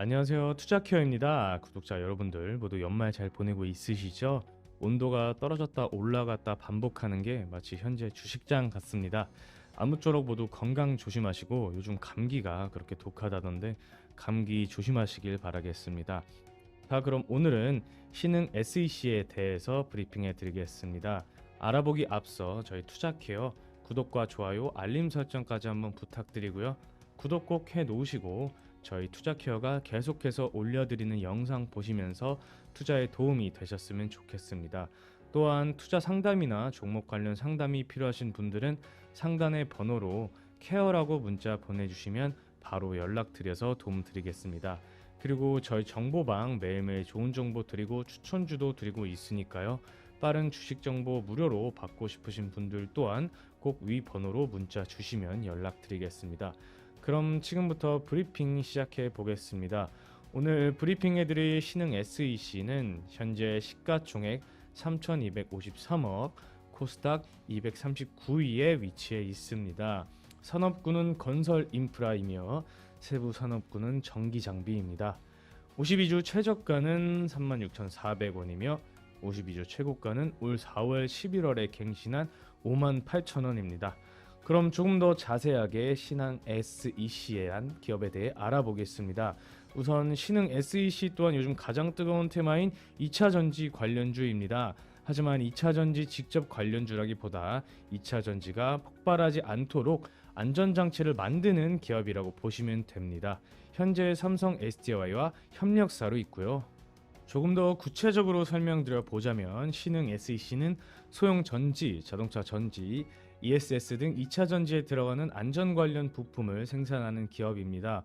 안녕하세요. 투자케어입니다. 구독자 여러분들 모두 연말 잘 보내고 있으시죠? 온도가 떨어졌다 올라갔다 반복하는 게 마치 현재 주식장 같습니다. 아무쪼록 모두 건강 조심하시고 요즘 감기가 그렇게 독하다던데 감기 조심하시길 바라겠습니다. 자, 그럼 오늘은 신흥 SEC에 대해서 브리핑해 드리겠습니다. 알아보기 앞서 저희 투자케어 구독과 좋아요, 알림 설정까지 한번 부탁드리고요. 구독 꼭 해 놓으시고 저희 투자케어가 계속해서 올려드리는 영상 보시면서 투자에 도움이 되셨으면 좋겠습니다. 또한 투자 상담이나 종목 관련 상담이 필요하신 분들은 상단의 번호로 케어라고 문자 보내주시면 바로 연락드려서 도움 드리겠습니다. 그리고 저희 정보방 매일매일 좋은 정보 드리고 추천주도 드리고 있으니까요. 빠른 주식 정보 무료로 받고 싶으신 분들 또한 꼭 위 번호로 문자 주시면 연락드리겠습니다. 그럼 지금부터 브리핑 시작해 보겠습니다. 오늘 브리핑해드릴 신흥 SEC는 현재 시가총액 3,253억, 코스닥 239위에 위치해 있습니다. 산업군은 건설 인프라이며 세부 산업군은 전기 장비입니다. 52주 최저가는 36,400원이며 52주 최고가는 올 4월 11월에 갱신한 58,000원입니다. 그럼 조금 더 자세하게 신흥 SEC에 대한 기업에 대해 알아보겠습니다. 우선 신흥 SEC 또한 요즘 가장 뜨거운 테마인 2차 전지 관련주입니다. 하지만 2차 전지 직접 관련주라기보다 2차 전지가 폭발하지 않도록 안전장치를 만드는 기업이라고 보시면 됩니다. 현재 삼성 SDI와 협력사로 있고요. 조금 더 구체적으로 설명드려 보자면 신흥 SEC는 소형 전지, 자동차 전지, ESS 등 2차 전지에 들어가는 안전 관련 부품을 생산하는 기업입니다.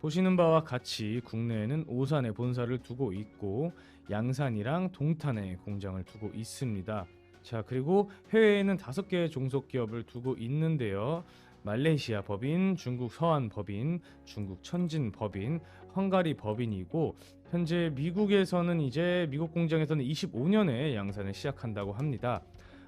보시는 바와 같이 국내에는 오산에 본사를 두고 있고 양산이랑 동탄에 공장을 두고 있습니다. 자 그리고 해외에는 다섯 개의 종속 기업을 두고 있는데요. 말레이시아 법인, 중국 서한 법인, 중국 천진 법인, 헝가리 법인이고 현재 미국에서는 이제 미국 공장에서는 25년에 양산을 시작한다고 합니다.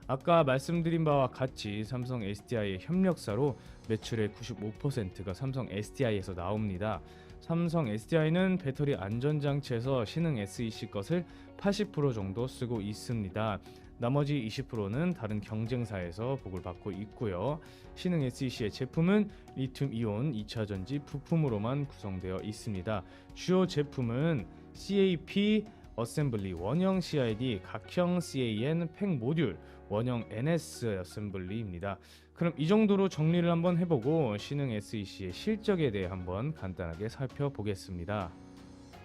아까 말씀드린 바와 같이 삼성 SDI의 협력사로 매출의 95%가 삼성 SDI에서 나옵니다. 삼성 SDI는 배터리 안전장치에서 신흥 SEC 것을 80% 정도 쓰고 있습니다. 나머지 20%는 다른 경쟁사에서 복을 받고 있고요. 신흥 SEC의 제품은 리튬 이온 2차 전지 부품으로만 구성되어 있습니다. 주요 제품은 CAP 어셈블리, 원형 CID, 각형 CAN, 팩 모듈, 원형 NS 어셈블리입니다. 그럼 이 정도로 정리를 한번 해보고 신흥 SEC의 실적에 대해 한번 간단하게 살펴보겠습니다.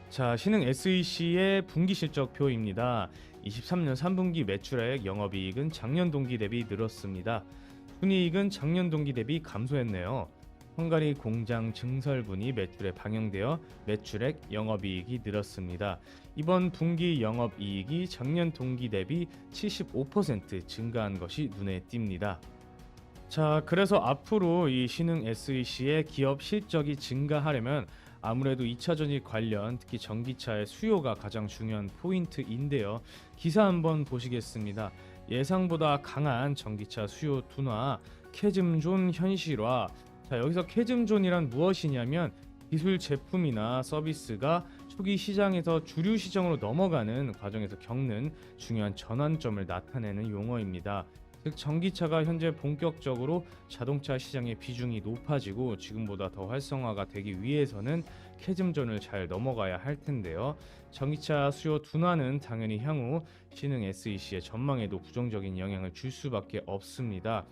자, 신흥 SEC의 분기 실적표입니다. 23년 3분기 매출액 영업이익은 작년 동기 대비 늘었습니다. 순이익은 작년 동기 대비 감소했네요. 헝가리 공장 증설분이 매출에 반영되어 매출액 영업이익이 늘었습니다. 이번 분기 영업이익이 작년 동기 대비 75% 증가한 것이 눈에 띕니다. 자, 그래서 앞으로 이 신흥 SEC의 기업 실적이 증가하려면 아무래도 2차 전지 관련 특히 전기차의 수요가 가장 중요한 포인트인데요. 기사 한번 보시겠습니다. 예상보다 강한 전기차 수요 둔화, 캐즘존 현실화. 자, 여기서 캐즘존이란 무엇이냐면 기술 제품이나 서비스가 초기 시장에서 주류 시장으로 넘어가는 과정에서 겪는 중요한 전환점을 나타내는 용어입니다. 즉 전기차가 현재 본격적으로 자동차 시장의 비중이 높아지고 지금보다 더 활성화가 되기 위해서는 캐즘존을 잘 넘어가야 할 텐데요. 전기차 수요 둔화는 당연히 향후 신흥 SEC의 전망에도 부정적인 영향을 줄 수밖에 없습니다.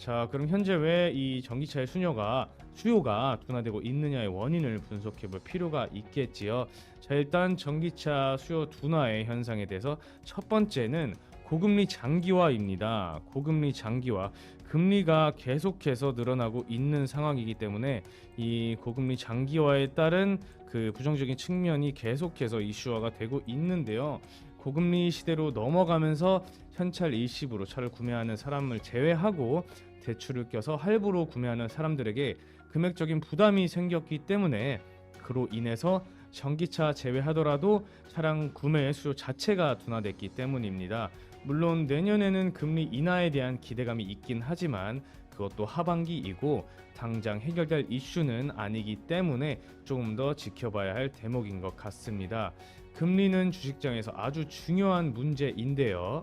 자, 그럼 현재 왜 이 전기차의 수요가 수요가 둔화되고 있느냐의 원인을 분석해 볼 필요가 있겠지요. 자, 일단 전기차 수요 둔화의 현상에 대해서 첫 번째는 고금리 장기화입니다. 고금리 장기화. 금리가 계속해서 늘어나고 있는 상황이기 때문에 이 고금리 장기화에 따른 그 부정적인 측면이 계속해서 이슈화가 되고 있는데요. 고금리 시대로 넘어가면서 현찰 일시불로 차를 구매하는 사람을 제외하고 대출을 껴서 할부로 구매하는 사람들에게 금액적인 부담이 생겼기 때문에 그로 인해서 전기차 제외하더라도 차량 구매 수요 자체가 둔화됐기 때문입니다. 물론 내년에는 금리 인하에 대한 기대감이 있긴 하지만 그 그것도 하반기이고 당장 해결될 이슈는 아니기 때문에 조금 더 지켜봐야 할 대목인 것 같습니다. 금리는 주식장에서 아주 중요한 문제인데요.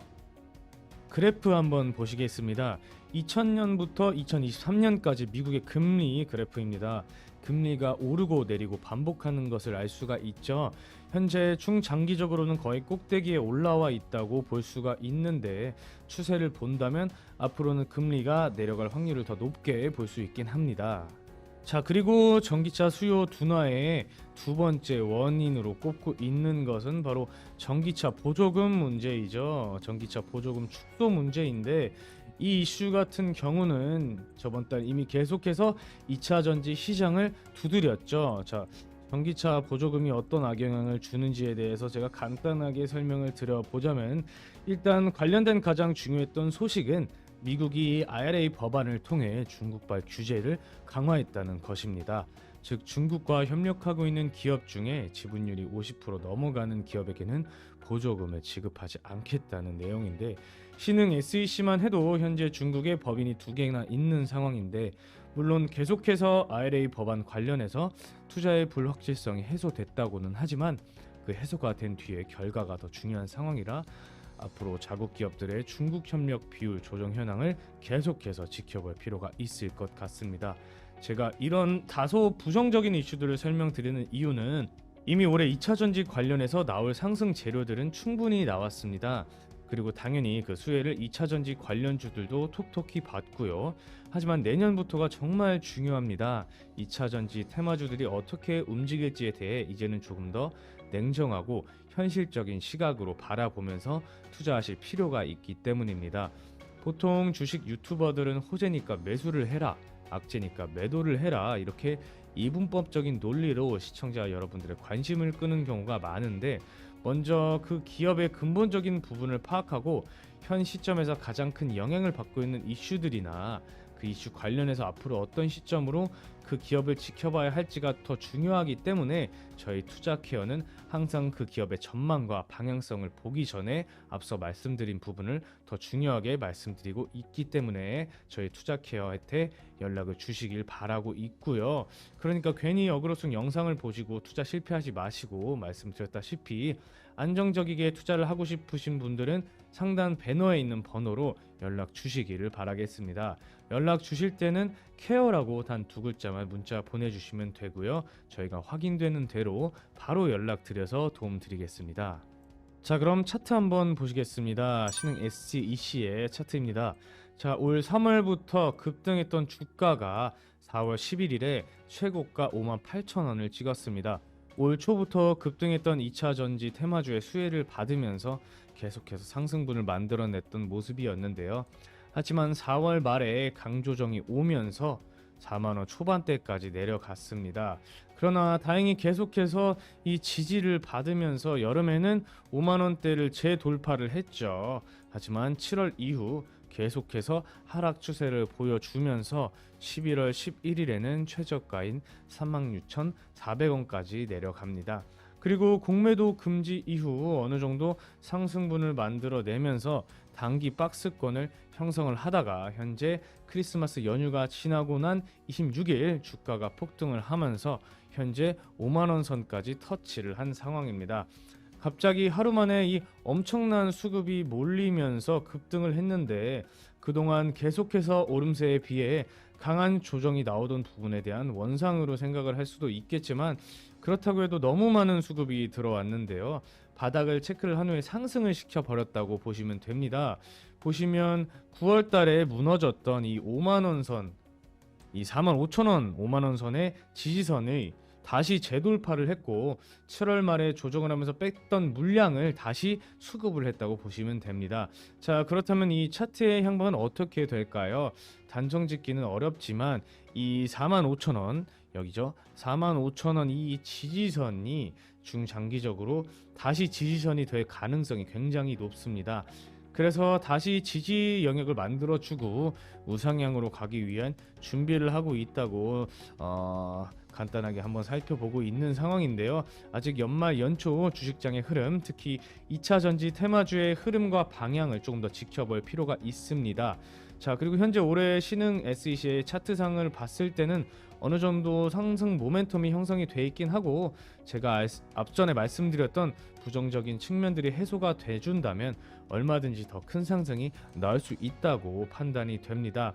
그래프 한번 보시겠습니다. 2000년부터 2023년까지 미국의 금리 그래프입니다. 금리가 오르고 내리고 반복하는 것을 알 수가 있죠. 현재 중장기적으로는 거의 꼭대기에 올라와 있다고 볼 수가 있는데 추세를 본다면 앞으로는 금리가 내려갈 확률을 더 높게 볼 수 있긴 합니다. 자 그리고 전기차 수요 둔화의 두 번째 원인으로 꼽고 있는 것은 바로 전기차 보조금 문제이죠. 전기차 보조금 축소 문제인데 이 이슈 같은 경우는 저번 달 이미 계속해서 2차 전지 시장을 두드렸죠. 자 전기차 보조금이 어떤 악영향을 주는지에 대해서 제가 간단하게 설명을 드려보자면 일단 관련된 가장 중요했던 소식은 미국이 IRA 법안을 통해 중국발 규제를 강화했다는 것입니다. 즉 중국과 협력하고 있는 기업 중에 지분율이 50% 넘어가는 기업에게는 보조금을 지급하지 않겠다는 내용인데 신흥 SEC만 해도 현재 중국에 법인이 두 개나 있는 상황인데 물론 계속해서 IRA 법안 관련해서 투자의 불확실성이 해소됐다고는 하지만 그 해소가 된 뒤에 결과가 더 중요한 상황이라 앞으로 자국 기업들의 중국 협력 비율 조정 현황을 계속해서 지켜볼 필요가 있을 것 같습니다. 제가 이런 다소 부정적인 이슈들을 설명드리는 이유는 이미 올해 2차 전지 관련해서 나올 상승 재료들은 충분히 나왔습니다. 그리고 당연히 그 수혜를 2차 전지 관련주들도 톡톡히 받고요. 하지만 내년부터가 정말 중요합니다. 2차 전지 테마주들이 어떻게 움직일지에 대해 이제는 조금 더 냉정하고 현실적인 시각으로 바라보면서 투자하실 필요가 있기 때문입니다. 보통 주식 유튜버들은 호재니까 매수를 해라, 악재니까 매도를 해라 이렇게 이분법적인 논리로 시청자 여러분들의 관심을 끄는 경우가 많은데 먼저 그 기업의 근본적인 부분을 파악하고 현 시점에서 가장 큰 영향을 받고 있는 이슈들이나 그 이슈 관련해서 앞으로 어떤 시점으로 그 기업을 지켜봐야 할지가 더 중요하기 때문에 저희 투자 케어는 항상 그 기업의 전망과 방향성을 보기 전에 앞서 말씀드린 부분을 더 중요하게 말씀드리고 있기 때문에 저희 투자 케어한테 연락을 주시길 바라고 있고요. 그러니까 괜히 어그로송 영상을 보시고 투자 실패하지 마시고 말씀드렸다시피 안정적이게 투자를 하고 싶으신 분들은 상단 배너에 있는 번호로 연락 주시기를 바라겠습니다. 연락 주실 때는 케어라고 단 두 글자만 문자 보내주시면 되고요. 저희가 확인되는 대로 바로 연락드려서 도움드리겠습니다. 자 그럼 차트 한번 보시겠습니다. 신흥 SEC의 차트입니다. 자 올 3월부터 급등했던 주가가 4월 11일에 최고가 58,000원을 찍었습니다. 올 초부터 급등했던 2차 전지 테마주의 수혜를 받으면서 계속해서 상승분을 만들어냈던 모습이었는데요. 하지만 4월 말에 강조정이 오면서 4만 원 초반대까지 내려갔습니다. 그러나 다행히 계속해서 이 지지를 받으면서 여름에는 5만 원대를 재돌파를 했죠. 하지만 7월 이후 계속해서 하락 추세를 보여주면서 11월 11일에는 최저가인 36,400원까지 내려갑니다. 그리고 공매도 금지 이후 어느 정도 상승분을 만들어내면서 단기 박스권을 형성을 하다가 현재 크리스마스 연휴가 지나고 난 26일 주가가 폭등을 하면서 현재 5만 원 선까지 터치를 한 상황입니다. 갑자기 하루 만에 이 엄청난 수급이 몰리면서 급등을 했는데 그동안 계속해서 오름세에 비해 강한 조정이 나오던 부분에 대한 원상으로 생각을 할 수도 있겠지만 그렇다고 해도 너무 많은 수급이 들어왔는데요. 바닥을 체크를 한 후에 상승을 시켜 버렸다고 보시면 됩니다. 보시면 9월 달에 무너졌던 이 5만 원 선, 이 4만 5천 원, 5만 원 선의 지지선의 다시 재돌파를 했고 7월 말에 조정을 하면서 뺐던 물량을 다시 수급을 했다고 보시면 됩니다. 자 그렇다면 이 차트의 향방은 어떻게 될까요? 단정 짓기는 어렵지만 이 4만 5천 원 여기죠. 4만 5천 원이 지지선이 중장기적으로 다시 지지선이 될 가능성이 굉장히 높습니다. 그래서 다시 지지 영역을 만들어주고 우상향으로 가기 위한 준비를 하고 있다고 어, 간단하게 한번 살펴보고 있는 상황인데요. 아직 연말 연초 주식장의 흐름, 특히 2차 전지 테마주의 흐름과 방향을 조금 더 지켜볼 필요가 있습니다. 자 그리고 현재 올해 신흥 SEC의 차트상을 봤을 때는 어느 정도 상승 모멘텀이 형성이 돼 있긴 하고 제가 알- 앞전에 말씀드렸던 부정적인 측면들이 해소가 돼준다면 얼마든지 더 큰 상승이 나올 수 있다고 판단이 됩니다.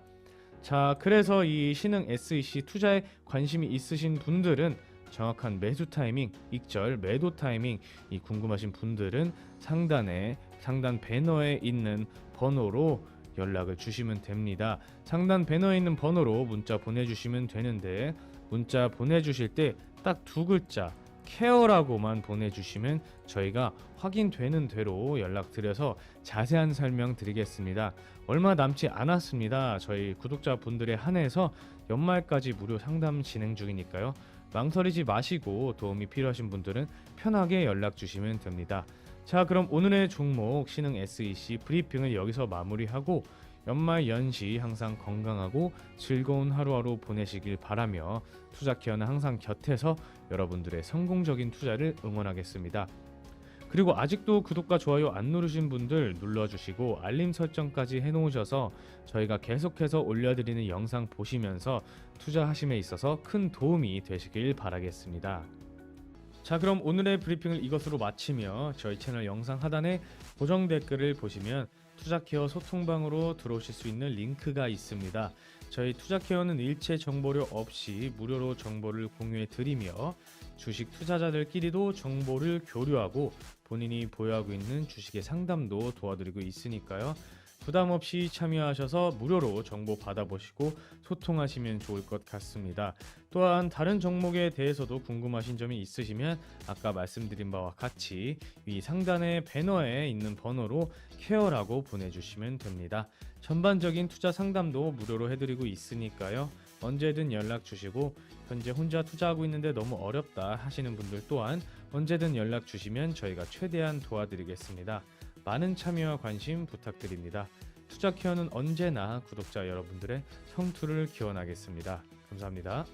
자 그래서 이 신흥 SEC 투자에 관심이 있으신 분들은 정확한 매수 타이밍, 익절 매도 타이밍 이 궁금하신 분들은 상단에 상단 배너에 있는 번호로 연락을 주시면 됩니다. 상단 배너에 있는 번호로 문자 보내주시면 되는데 문자 보내주실 때 딱 두 글자 케어라고만 보내주시면 저희가 확인되는 대로 연락드려서 자세한 설명 드리겠습니다. 얼마 남지 않았습니다. 저희 구독자분들에 한해서 연말까지 무료 상담 진행 중이니까요. 망설이지 마시고 도움이 필요하신 분들은 편하게 연락 주시면 됩니다. 자, 그럼 오늘의 종목 신흥 SEC 브리핑을 여기서 마무리하고 연말 연시 항상 건강하고 즐거운 하루하루 보내시길 바라며 투자 케어는 항상 곁에서 여러분들의 성공적인 투자를 응원하겠습니다. 그리고 아직도 구독과 좋아요 안 누르신 분들 눌러주시고 알림 설정까지 해놓으셔서 저희가 계속해서 올려드리는 영상 보시면서 투자하심에 있어서 큰 도움이 되시길 바라겠습니다. 자 그럼 오늘의 브리핑을 이것으로 마치며 저희 채널 영상 하단에 고정 댓글을 보시면 투자케어 소통방으로 들어오실 수 있는 링크가 있습니다. 저희 투자케어는 일체 정보료 없이 무료로 정보를 공유해 드리며 주식 투자자들끼리도 정보를 교류하고 본인이 보유하고 있는 주식의 상담도 도와드리고 있으니까요. 부담 없이 참여하셔서 무료로 정보 받아보시고 소통하시면 좋을 것 같습니다. 또한 다른 종목에 대해서도 궁금하신 점이 있으시면 아까 말씀드린 바와 같이 위 상단의 배너에 있는 번호로 케어라고 보내주시면 됩니다. 전반적인 투자 상담도 무료로 해드리고 있으니까요. 언제든 연락 주시고 현재 혼자 투자하고 있는데 너무 어렵다 하시는 분들 또한 언제든 연락 주시면 저희가 최대한 도와드리겠습니다. 많은 참여와 관심 부탁드립니다. 투자 케어는 언제나 구독자 여러분들의 성투를 기원하겠습니다. 감사합니다.